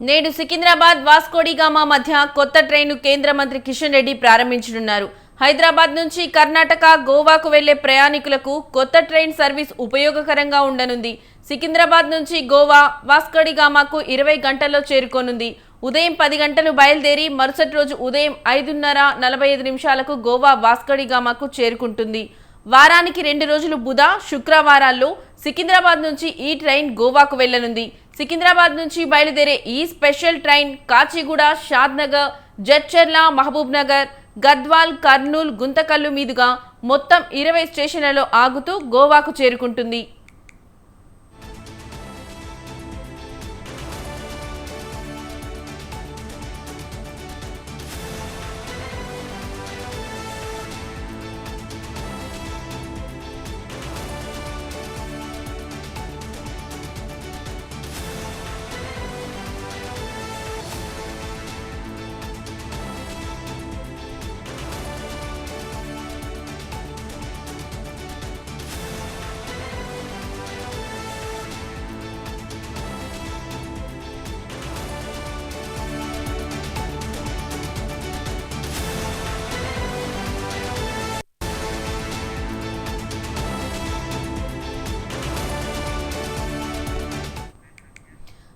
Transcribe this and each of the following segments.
నేడు సికింద్రాబాద్ వాస్కోడిగామా మధ్య కొత్త ట్రైను కేంద్ర మంత్రి కిషన్ రెడ్డి ప్రారంభించనున్నారు. హైదరాబాద్ నుంచి కర్ణాటక గోవాకు వెళ్ళే ప్రయాణికులకు కొత్త ట్రైన్ సర్వీస్ ఉపయోగకరంగా ఉండనుంది. సికింద్రాబాద్ నుంచి గోవా వాస్కోడిగామాకు ఇరవై గంటల్లో చేరుకోనుంది. ఉదయం పది గంటలు బయలుదేరి మరుసటి రోజు ఉదయం ఐదున్నర నలభై ఐదు నిమిషాలకు గోవా వాస్కోడిగామాకు చేరుకుంటుంది. వారానికి రెండు రోజులు బుధ శుక్రవారాల్లో సికింద్రాబాద్ నుంచి ఈ ట్రైన్ గోవాకు వెళ్ళనుంది సికింద్రాబాద్ నుంచి బయలుదేరే ఈ special train Kacheguda Shadnagar Jadcherla Mahabubnagar Gadwal Kurnool Guntakal మీదుగా మొత్తం ఇరవై స్టేషన్లలో ఆగుతూ గోవాకు చేరుకుంటుంది.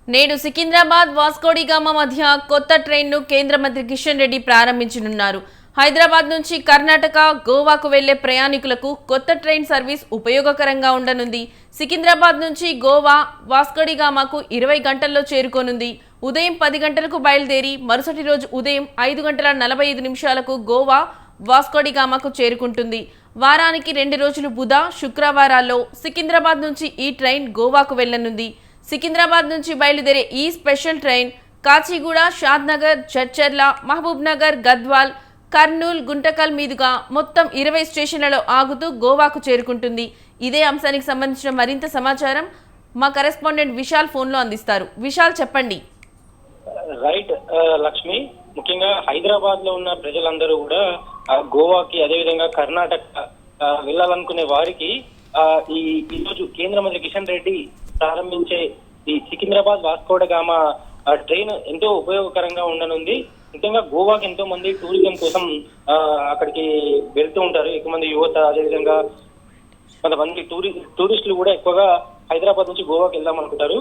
నేడు సికింద్రాబాద్ వాస్కోడిగామా మధ్య కొత్త ట్రైన్ను కేంద్ర మంత్రి కిషన్ రెడ్డి ప్రారంభించనున్నారు. హైదరాబాద్ నుంచి కర్ణాటక గోవాకు వెళ్ళే ప్రయాణికులకు కొత్త ట్రైన్ సర్వీస్ ఉపయోగకరంగా ఉండనుంది. సికింద్రాబాద్ నుంచి గోవా వాస్కోడిగామాకు ఇరవై గంటల్లో చేరుకోనుంది. ఉదయం పది గంటలకు బయలుదేరి మరుసటి రోజు ఉదయం ఐదు గంటల నలభై ఐదు నిమిషాలకు గోవా వాస్కోడిగామాకు చేరుకుంటుంది. వారానికి రెండు రోజులు బుధ శుక్రవారాల్లో సికింద్రాబాద్ నుంచి ఈ ట్రైన్ గోవాకు వెళ్ళనుంది సికింద్రాబాద్ నుంచి బయలుదేరే ఈ special train Kacheguda Shadnagar Jadcherla Mahabubnagar Gadwal Kurnool Guntakal మీదుగా మొత్తం ఇరవై స్టేషన్లలో ఆగుతూ గోవాకు చేరుకుంటుంది. ఇదే అంశానికి సంబంధించిన మరింత సమాచారం మా కరెస్పాండెంట్ విశాల్ ఫోన్లో అందిస్తారు. విశాల్ చెప్పండి. రైట్ లక్ష్మి. ముఖ్యంగా హైదరాబాద్లో ఉన్న ప్రజలందరూ కూడా గోవాకి అదేవిధంగా కర్ణాటక వెళ్ళాలనుకునే వారికి ఈ ఈ రోజు కేంద్ర మంత్రి కిషన్ రెడ్డి ప్రారంభించే ఈ సికింద్రాబాద్ వాస్కోడగామ ట్రైన్ ఎంతో ఉపయోగకరంగా ఉండనుంది. ముఖ్యంగా గోవాకి ఎంతో మంది టూరిజం కోసం అక్కడికి వెళ్తూ ఉంటారు. ఎక్కువ మంది యువత అదేవిధంగా కొంతమంది టూరి టూరిస్టులు కూడా ఎక్కువగా హైదరాబాద్ నుంచి గోవాకి వెళ్దాం అనుకుంటారు.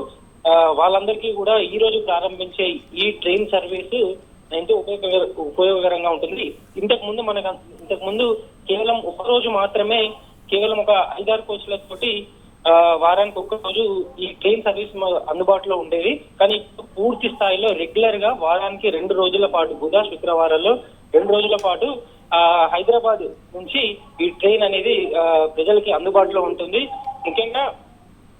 వాళ్ళందరికీ కూడా ఈ రోజు ప్రారంభించే ఈ ట్రైన్ సర్వీస్ ఎంతో ఉపయోగ ఉపయోగకరంగా ఉంటుంది. ఇంతకు ముందు మనకు ఇంతకు ముందు కేవలం ఒక రోజు మాత్రమే కేవలం ఒక ఐదారు కోచ్లతోటి వారానికి ఒక్క రోజు ఈ ట్రైన్ సర్వీస్ అందుబాటులో ఉండేది. కానీ పూర్తి స్థాయిలో రెగ్యులర్గా వారానికి రెండు రోజుల పాటు బుధ శుక్రవారాల్లో రెండు రోజుల పాటు ఆ హైదరాబాద్ నుంచి ఈ ట్రైన్ అనేది ప్రజలకి అందుబాటులో ఉంటుంది. ముఖ్యంగా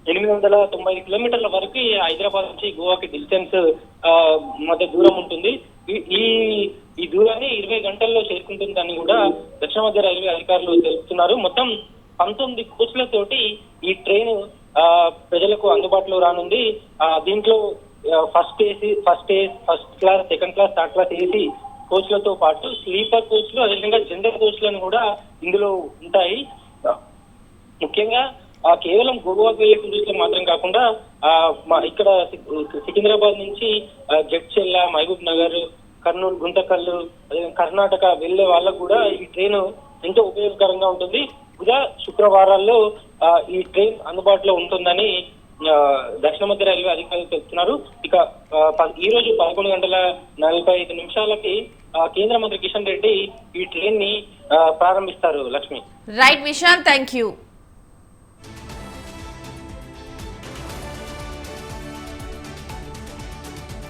ఎనిమిది వందల తొంభై ఐదు కిలోమీటర్ల వరకు ఈ హైదరాబాద్ నుంచి గోవాకి డిస్టెన్స్ ఆ, మధ్య దూరం ఉంటుంది. ఈ- ఈ ఈ దూరాన్ని ఇరవై గంటల్లో చేరుకుంటుందని కూడా దక్షిణ మధ్య రైల్వే అధికారులు తెలుపుతున్నారు. మొత్తం పంతొమ్మిది కోచ్లతోటి ఈ ట్రైన్ ప్రజలకు అందుబాటులో రానుంది ఆ, దీంట్లో first AC first A first class second class third class AC కోచ్లతో పాటు స్లీపర్ కోచ్లు అదేవిధంగా జనరల్ కోచ్లను కూడా ఇందులో ఉంటాయి. ముఖ్యంగా ఆ కేవలం గోవాకు వెళ్ళే టూరిస్టులు మాత్రం కాకుండా ఆ ఇక్కడ సికింద్రాబాద్ నుంచి జడ్చెల్ల మహబూబ్ నగర్ కర్నూలు గుంతకల్లు కర్ణాటక వెళ్ళే వాళ్ళకు కూడా ఈ ట్రైన్ ఎంతో ఉపయోగకరంగా ఉంటుంది. బుధ శుక్రవారాల్లో ఆ, ఈ ట్రైన్ అందుబాటులో ఉంటుందని దక్షిణ మధ్య రైల్వే అధికారులు చెప్తున్నారు. ఇక ఈ రోజు పదకొండు గంటల నలభై ఐదు నిమిషాలకి ఆ, కేంద్ర మంత్రి కిషన్ రెడ్డి ఈ ట్రైన్ని ఆ, ప్రారంభిస్తారు Lakshmi. Right Vishal thank you